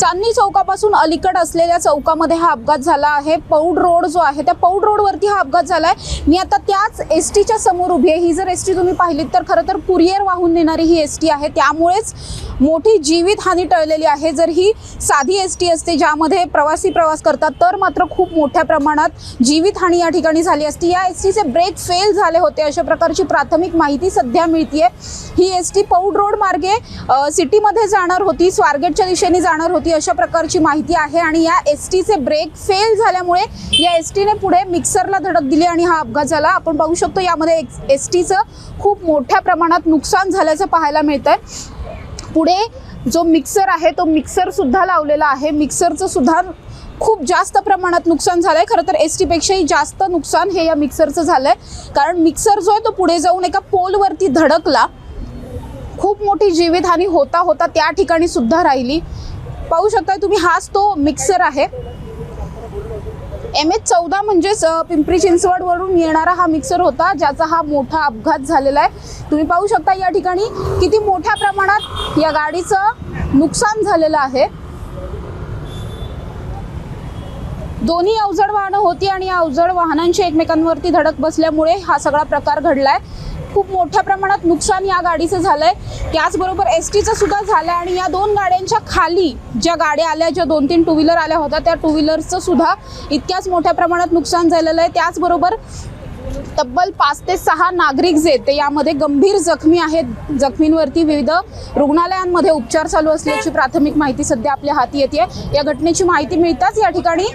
चांदणी चौकापासून अलीकड असलेल्या चौकामध्ये हा अपघात झाला आहे. पौड रोड जो आहे त्या पौड रोडवरती हा अपघात झाला आहे. मी आता त्याच एस टीच्या समोर उभी आहे. ही जर एस टी तुम्ही पाहिलीत तर खरं तर कुरिअर वाहून नेणारी ही एस टी आहे. त्यामुळेच मोठी जीवितहानी टळलेली आहे. जर ही साधी एस टी असते ज्यामध्ये प्रवासी प्रवास करतात तर मात्र खूप मोठ्या प्रमाणात जीवितहानी या ठिकाणी झाली असती. या एस टीचे ब्रेक फेल झाले होते अशा प्रकारची प्राथमिक माहिती सध्या मिळतीये. ही एस टी पौड रोड मार्गे सिटीमध्ये जाणार होती स्वारगेटच्या दिशेने जाणार होती. अशा प्रकारची माहिती आहे आणि या एस टीचे ब्रेक फेल झाल्यामुळे या एस टीने पुढे मिक्सरला धडक दिली आणि हा अपघात झाला. आपण पाहू शकतो यामध्ये एस टीचं खूप मोठ्या प्रमाणात नुकसान झाल्याचं पाहायला मिळतंय. पुढे जो मिक्सर आहे तो मिक्सरसुद्धा लावलेला आहे. मिक्सरचं सुद्धा खूप जास्त प्रमाणात नुकसान झालंय. खरं तर एस टीपेक्षाही जास्त नुकसान हे या मिक्सरचं झालं आहे कारण मिक्सर जो आहे तो पुढे जाऊन एका पोलवरती धडकला. खूप मोठी जीवितहानी होता होता त्या ठिकाणी सुद्धा राहिली. पाहू शकता तुम्ही हाच तो मिक्सर आहे. एम एच चौदा म्हणजेच पिंपरी चिंचवडवरून येणारा हा मिक्सर होता ज्याचा हा मोठा अपघात झालेला आहे. तुम्ही पाहू शकता या ठिकाणी किती मोठ्या प्रमाणात या गाडीचं नुकसान झालेलं आहे. दोन्ही अवजड वाहनं होती आणि या अवजड वाहनांची एकमेकांवरती धडक बसल्यामुळे हा सगळा प्रकार घडलाय. खूप मोठ्या प्रमाणात नुकसान या गाडीचं झालंय. त्याचबरोबर एस टीचं सुद्धा झालंय आणि या दोन गाड्यांच्या खाली ज्या गाड्या आल्या ज्या दोन तीन टू व्हीलर आल्या होत्या त्या टू व्हीलरचं सुद्धा इतक्याच मोठ्या प्रमाणात नुकसान झालेलं आहे. त्याचबरोबर तब्बल पाच ते सहा नागरिक जे ते यामध्ये गंभीर जखमी आहेत. जखमींवरती विविध रुग्णालयांमध्ये उपचार चालू असल्याची प्राथमिक माहिती सध्या आपल्या हाती येते या घटनेची माहिती मिळताच या ठिकाणी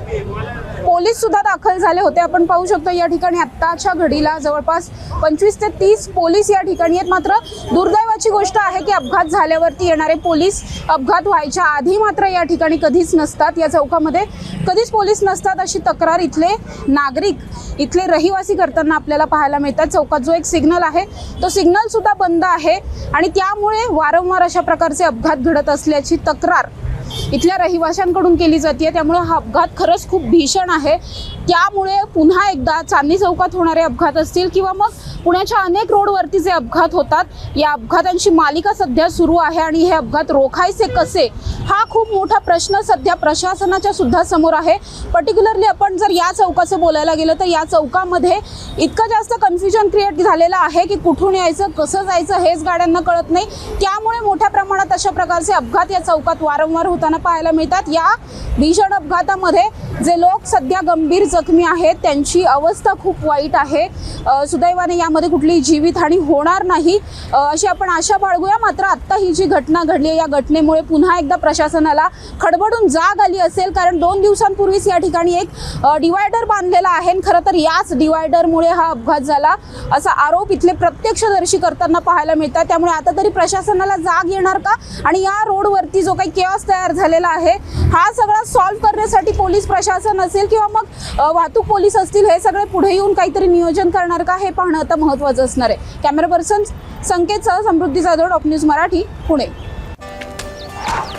पोलीस सुद्धा दाखल झाले होते. आपण पाहू शकतो या ठिकाणी आत्ताच्या घडीला जवळपास पंचवीस ते तीस पोलीस या ठिकाणी आहेत. मात्र दुर्दैवाची गोष्ट आहे की अपघात झाल्यावरती येणारे पोलीस अपघात व्हायच्या आधी मात्र या ठिकाणी कधीच नसतात. या चौकामध्ये कधीच पोलीस नसतात अशी तक्रार इथले नागरिक इथले रहिवासी करताना आपल्याला पाहायला मिळतात. चौकात जो एक सिग्नल आहे तो सिग्नल सुद्धा बंद आहे आणि त्यामुळे वारंवार अशा प्रकारचे अपघात घडत असल्याची तक्रार इथल्या रहिवाशांकडून केली जाते त्यामुळे हा अपघात खरंच खूप भीषण आहे. त्यामुळे पुन्हा एकदा चांदणी चौकात होणारे अपघात असतील किंवा मग पुण्याच्या अनेक रोडवरती जे अपघात होतात. या अपघातांची मालिका सध्या सुरू आहे आणि हे अपघात रोखायचे कसे? हा खूप मोठा प्रश्न सध्या प्रशासनाच्या सुद्धा समोर आहे. पर्टिक्युलरली आपण जर या चौकाचं बोलायला गेलं तर या चौकामध्ये इतकं जास्त कन्फ्युजन क्रिएट झालेलं आहे की कुठून यायचं कसं जायचं हेच गाड्यांना कळत नाही. त्यामुळे मोठ्या प्रमाणात अशा प्रकारचे अपघात या चौकात वारंवार होताना पाहायला मिळतात. या भीषण अपघातामध्ये जे लोक सध्या गंभीर जखमी आहेत त्यांची अवस्था खूप वाईट आहे. सुदैवाने या यामध्ये कुठली जीवितहानी होणार नाही. अशी आपण आशा बाळगूया. मात्र आत्ता ही जी घटना घडली आहे या घटनेमुळे पुन्हा एकदा प्रशासनाला खडबडून जाग आली असेल. कारण दोन दिवसांपूर्वीच या ठिकाणी एक डिवायडर बांधलेला आहे. खरं तर याच डिवायडरमुळे हा अपघात झाला असा आरोप इथले प्रत्यक्षदर्शी करताना पाहायला मिळतात. त्यामुळे आता तरी प्रशासनाला जाग येणार का? आणि या रोडवरती जो काही केस तयार झालेला आहे हा सगळा सॉल्व्ह करण्यासाठी पोलीस प्रशासन असेल किंवा मग वाहतूक पोलीस असतील हे सगळे पुढे येऊन काहीतरी नियोजन करणार का? हे पाहणं आता महत्त्वाचं असणार आहे. Camera person संकेतसह Samruddhi Jadhav top news Marathi Pune.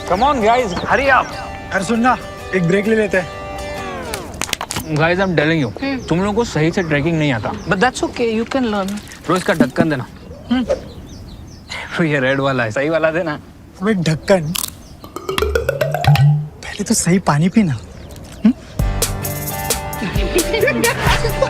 Come on guys Hari अरे सुन ना एक ब्रेक ले लेते. हैं guys I am telling you तुम लोगों को सही से ट्रैकिंग नहीं आता. But that's okay, you can learn. रोज का ढक्कन देना. ये रेड वाला है. सही वाला देना. अबे ढक्कन पहले तो सही पानी पीना.